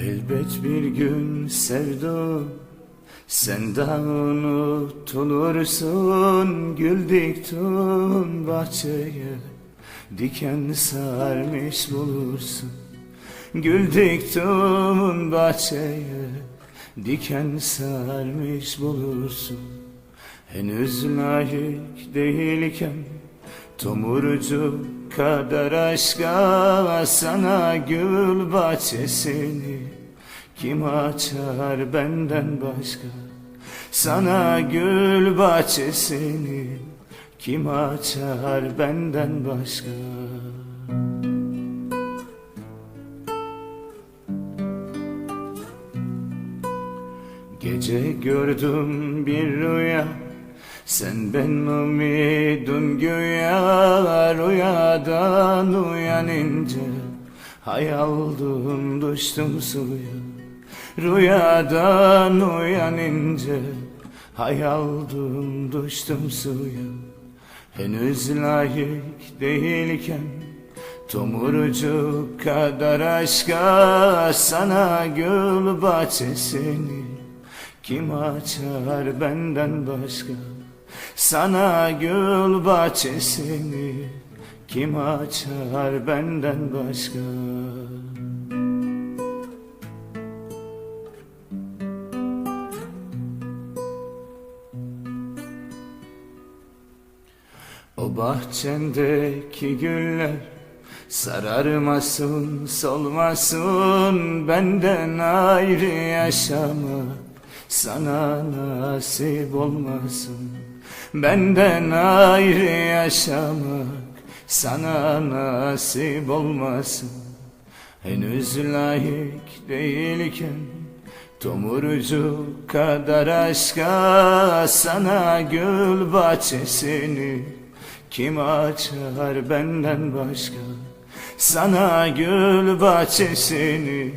Elbet bir gün sevdum Sen de unutulursun. Gül diktin bahçeye Diken sarmış bulursun. Gül diktin bahçeye Diken sarmış bulursun. Henüz layık değilken Tomurcu kadar aşka Sana gül bahçesini. Kim açar benden başka? Sana gül bahçesini. Kim açar benden başka? Gece gördüm bir rüya Sen benim umidum güya Rüyadan uyanınca Hayaldım düştüm suya Rüyadan uyanınca Hayaldım düştüm suya Henüz layık değilken Tomurcu kadar aşka Sana gül bahçesini kim açar benden başka Sana gül bahçesini Kim açar benden başka? O bahçendeki güller Sararmasın, solmasın Benden ayrı yaşamak sana nasip olmasın Benden ayrı yaşamak Sana nasip olmasın. Henüz layık değilken Tomurcu kadar aşka Sana gül bahçesini Kim açar benden başka? Sana gül bahçesini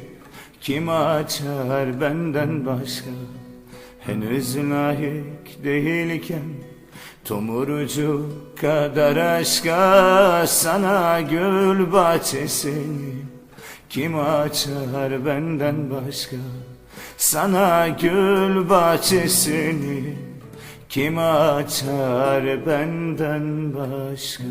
kim açar benden başka? Henüz layık değilken Tomurcu kadar aşka Sana gül bahçesini Kim açar benden başka Sana gül bahçesini Kim açar benden başka